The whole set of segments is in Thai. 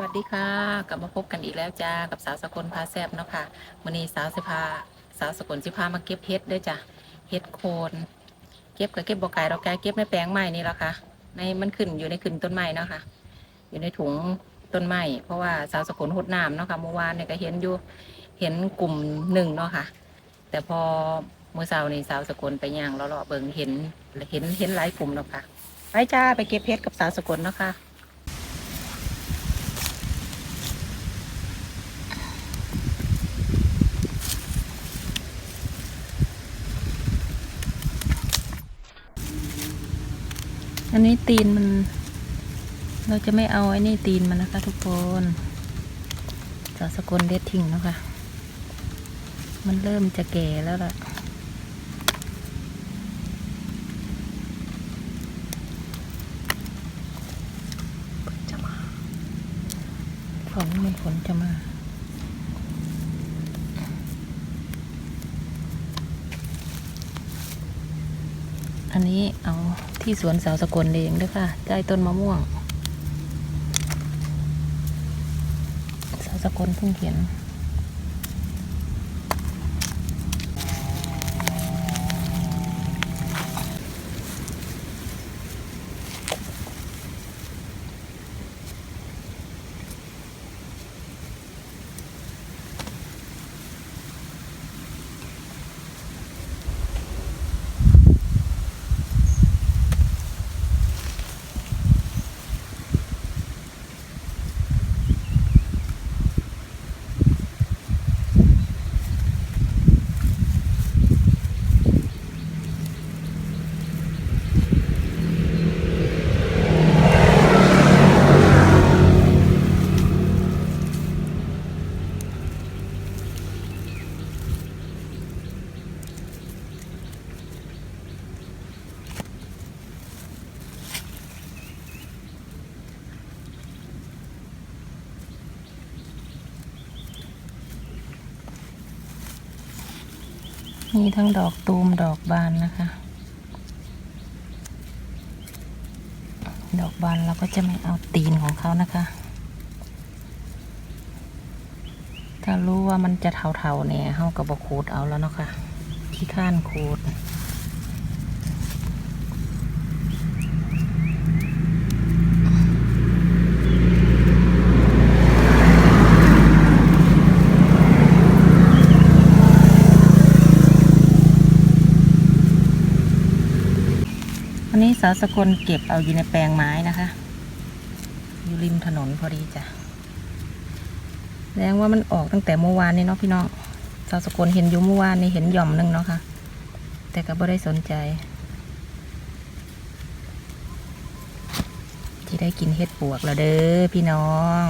วัสดีค่ะ กลับมาพบกันอีกแล้วจ้ากับสาวสกลพาแซบเนาะค่ะวันนี้สาวสิพาสาวสกลสิพามาเก็บเห็ดด้วยจ้ะเห็ดโคนเก็บกับเก็บบกไก่เราแกเก็บในแปลงไม้นี่แหละค่ะ ในมันขึ้นอยู่ในขึ้นต้นไม้เนาะค่ะ อยู่ในถุงต้นไม้เพราะว่าสาวสกลหดน้ำเนาะค่ะเมื่อวานเนี่ยก็เห็นอยู่เห็นกลุ่มหนึ่งเนาะค่ะ แต่พอเมื่อเช้านี่สาวสกลไปย่างเลาะๆเบิ่งเห็นเห็นเห็นหลายกลุ่มเนาะค่ะไปจ้าไปเก็บเห็ดกับสาวสกลเนาะค่ะ อันนี้ตีนมัน เราจะไม่เอาไอ้นี่ตีนมันนะคะทุกคนจะสกลเด็ดทิ้งแล้วค่ะ มันเริ่มจะแก่แล้วล่ะฝนจะมาฝนมันฝนจะมา อันนี้เอาที่สวนสาวสกลเองด้วยค่ะใต้ต้นมะม่วง สาวสกลเพิ่งเห็น มีทั้งดอกตูมดอกบานนะคะ ดอกบานเราก็จะไม่เอาตีนของเขานะคะ ถ้ารู้ว่ามันจะเทาๆเนี่ยเขากับบขูดเอาแล้วเนาะคะที่ข้านขูด สาวสกลเก็บเอาอยู่ในแปลงไม้นะคะ อยู่ริมถนนพอดีจ้ะแสดงว่ามันออกตั้งแต่เมื่อวานนี่เนาะพี่น้องสาวสกลเห็นอยู่เมื่อวานนี่เห็นหย่อมหนึงเนาะค่ะ แต่ก็ไม่ได้สนใจ ที่ได้กินเห็ดปวกแล้วเด้อพี่น้อง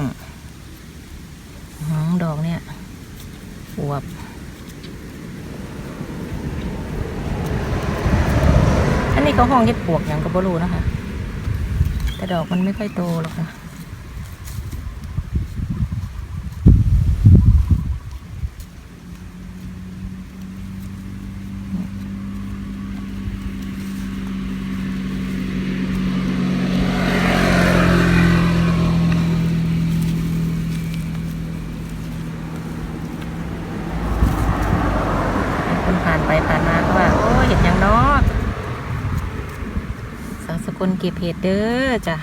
อื้อหือดอกเนี่ยอวบ นี่ก็ห้องเย็ดปวกอย่างก็บ่รู้นะคะแต่ดอกมันไม่ค่อยโตหรอกค่ะ คนผ่านไปผ่านมาก็ว่า โอ้ยเห็นอย่างเนอก สาวสกลเก็บเห็ดเด้อจ้ะ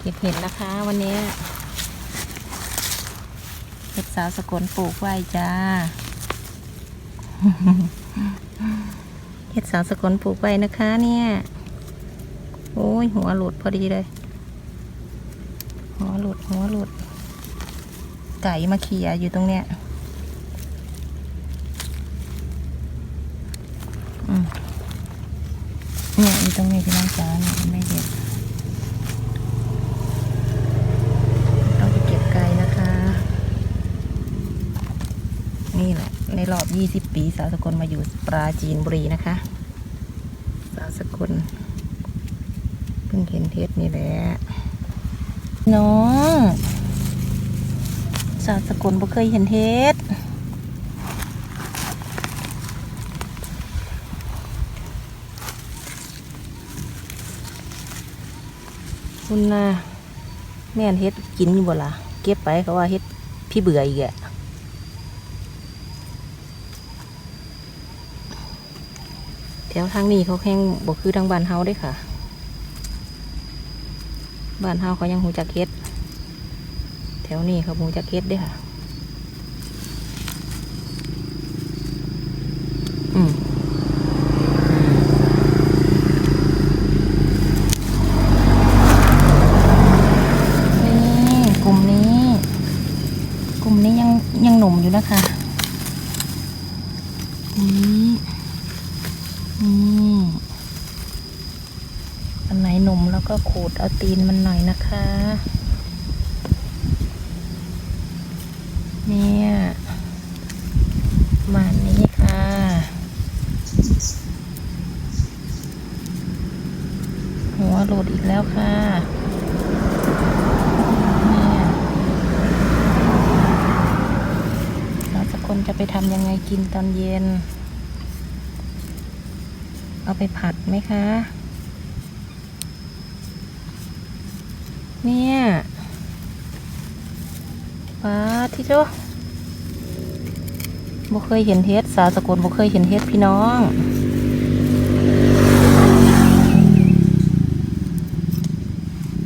เก็บเห็ดนะคะวันนี้เห็ดสาวสกลปลูกไว้จ้า เห็ดสาวสกลปลูกไว้นะคะเนี่ย โอ้ยหัวหลุดพอดีเลย หัวหลุดหัวหลุด ไก่มาเขี่ยอยู่ตรงเนี้ยอืม เนี่ยอยู่ ตรงนี้พี่น้องจ๋าเนี่ยไม่เห็นต้องไปเก็บไกลนะคะ นี่แหละ ในรอบ 20 ปี สาวสกลมาอยู่ปราจีนบุรีนะคะ สาวสกลเพิ่งเห็นเทศนี่แหละ น้อง สาวสกลบ่เคยเห็นเทศ คุณนะแม่นเฮ็ดกินอยู่บ่ล่ะเก็บไปเขาว่าเฮ็ดพี่เบื่ออีกอะแถวทางนี้เขาแข่งบ่คือทางบ้านเฮาเด้ค่ะ บ้านเฮาเขายังหูจักเฮ็ด แถวนี้เขาหูจักเฮ็ดเด้ค่ะ อืม นี่กลุ่มนี้ ก ลุ่มนี้ยังยังหนุ่มอยู่นะคะนี่นี่อันไหนหนุ่มแล้วก็ขูดเอาตีนมันหน่อยนะคะ เนี่ยมานี้ค่ะหัวโหลดอีกแล้วค่ะ เนี่ยเราจะคนจะ ไปทำยังไงกินตอนเย็น เอาไปผัดไหมคะ เนี่ยป้าที่โจบ่เคยเห็นเฮ็ดสาวสกลบ่เคยเห็นเฮ็ดพี่น้อง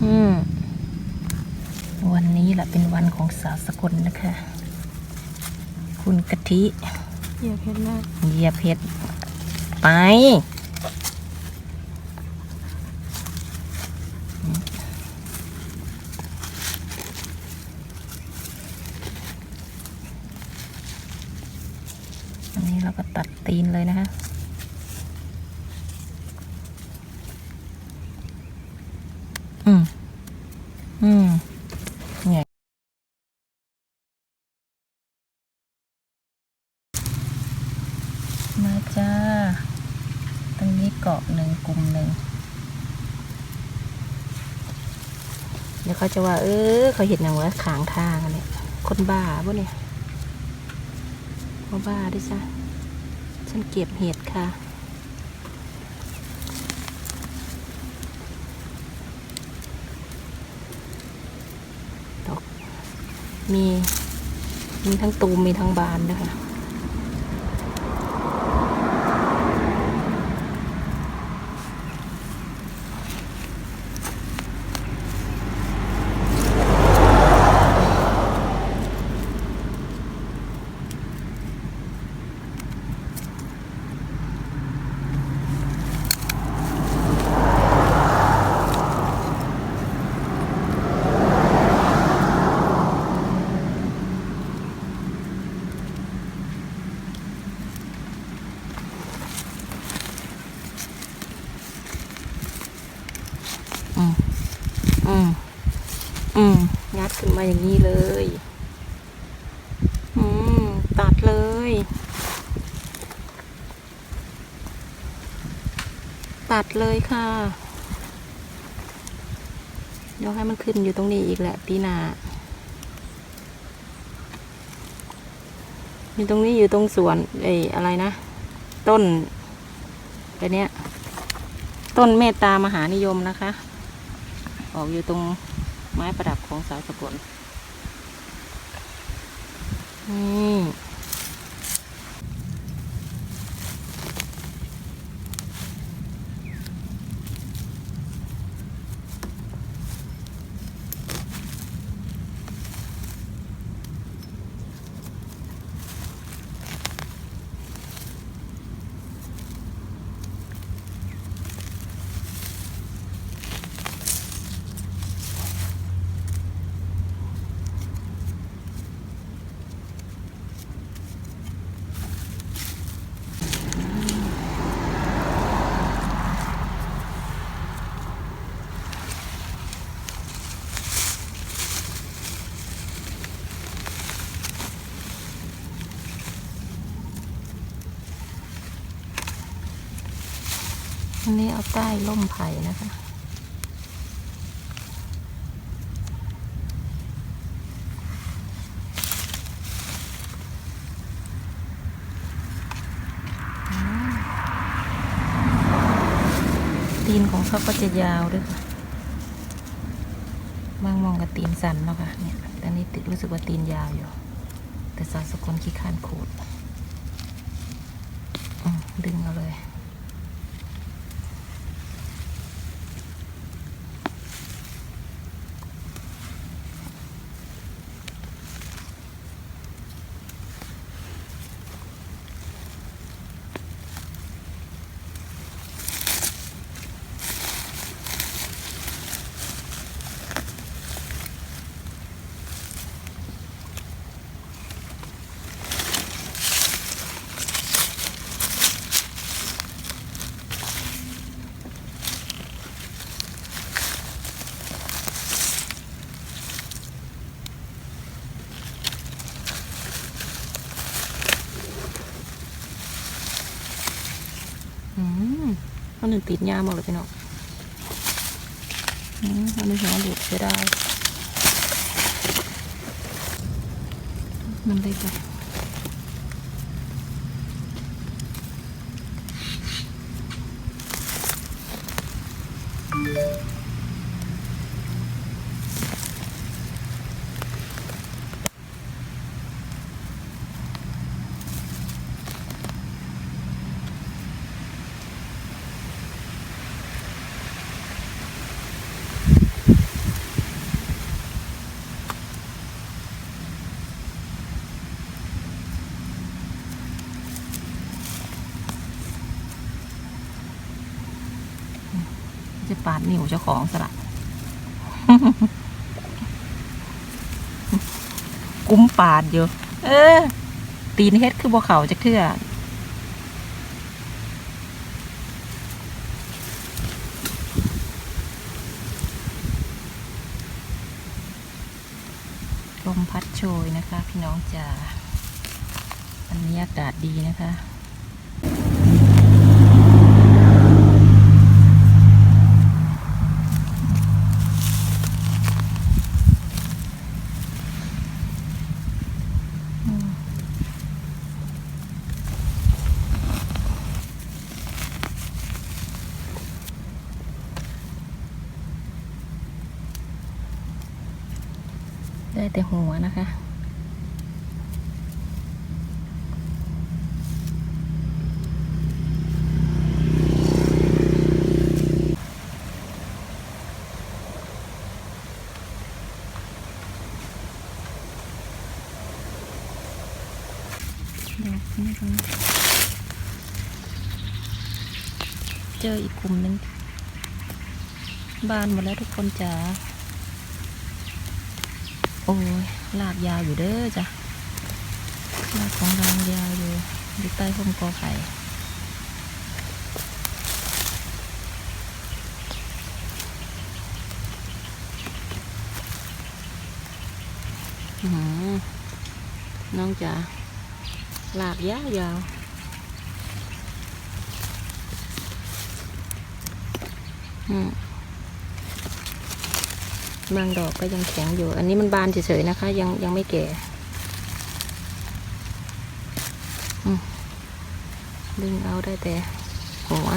อืมวันนี้แหละเป็นวันของสาวสกลนะคะ คุณกะทิเหยียบเพชรมากเหยียบเพชรไปอันนี้เราก็ตัดตีนเลยนะคะ มาจ้า ตรงนี้เกาะหนึ่งกลุ่มหนึ่ง เดี๋ยวเขาจะว่า เออ เขาเห็นอย่างว่าขางทางอันเนี่ยคนบ้าปะเนี่ยเขาบ้าด้วยจ้ะฉันเก็บเห็ดค่ะดอกมี มีทั้งตูมมีทั้งบานนะคะ ม อืม งัดขึ้นมาอย่างนี้เลย อืม ตัดเลย ตัดเลยค่ะ เดี๋ยวให้มันขึ้นอยู่ตรงนี้อีกแหละปีหนาอยู่ตรงนี้อยู่ตรงสวนไอ้อะไรนะ ต้นไอ้เนี้ย ต้นเมตตามหานิยมนะคะ ออกอยู่ตรงไม้ประดับของสาวสกลนี่ อันนี้เอาใต้ร่มไผ่นะคะ ตีนของเขาก็จะยาวด้วยค่ะบางมองกับตีนสันเนาะค่ะเนี่ยต่นี่ติดรู้สึกว่าตีนยาวอยู่ แต่สาวสกุลขี้ข้านขูดดึงเอาเลย อืม อันหนึ่งติดยาหมดเลยพี่น้องอืมอันหนึ่งหัวหลุดเสียดายมันได้ไป จะปาดนิ้วเจ้าของสละกุ้มปาดอยู่ เออ ตีนเฮ็ดคือบัวเขาจะเทื่อลมพัดโชยนะคะ พี่น้องจ๋าอันนี้อากาศดีนะคะ ได้แต่หัวนะคะ ดอกนี้ค่ะเจออีกกลุ่มหนึงบานหมดแล้วทุกคนจ๋าโอ้ยลากยาวอยู่เด้อจ้ะลากของรายาวอยู่อยู่ใต้ร่มกอไผ่หือน้องจ๋าลากยาวยาวอืม บางดอกก็ยังแข็งอยู่ อันนี้มันบานเฉยๆนะคะ ยังยังไม่แก่ดึงเอาได้แต่หัว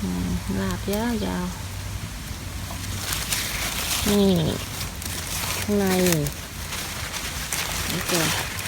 อืมลากยาวยาวนี่ข้างในนี่เกินอ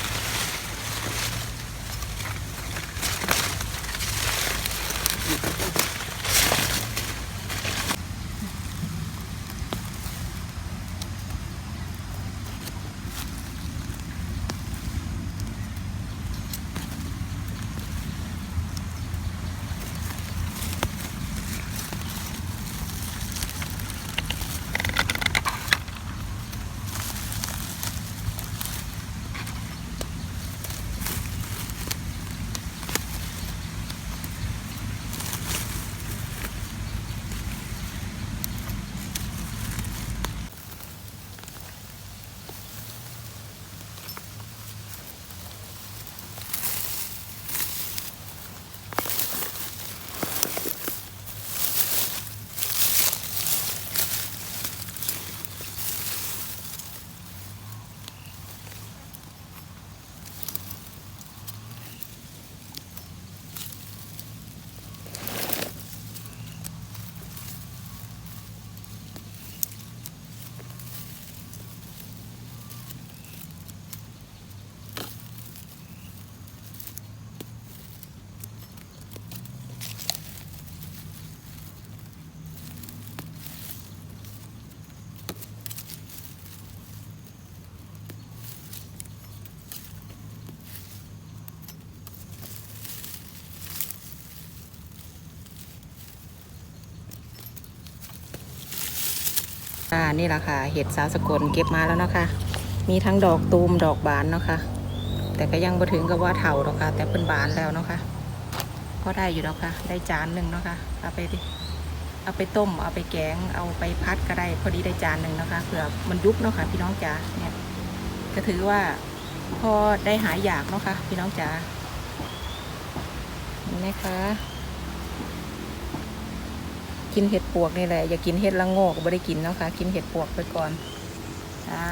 นี่แหละค่ะ เห็ดสาวสกลเก็บมาแล้วนะคะ มีทั้งดอกตูมดอกบานนะคะ แต่ก็ยังบ่ถึงกับว่าเถาหรอกค่ะ แต่เป็นบานแล้วนะคะก็ได้อยู่แล้วค่ะ ได้จานหนึ่งนะคะเอาไปดิเอาไปต้ม เอาไปแกง เอาไปพัดก็ได้ พอดีได้จานหนึ่งนะคะเผื่อมันยุบเนาะค่ะพี่น้องจ๋าเนี่ยก็ถือว่าพอได้หายอยากเนาะค่ะพี่น้องจ๋านไหมคะ กินเห็ดปวกนี่แหละ อย่ากินเห็ดละโงกไม่ได้กินนะค่ะกินเห็ดปวกไปก่อนอ่า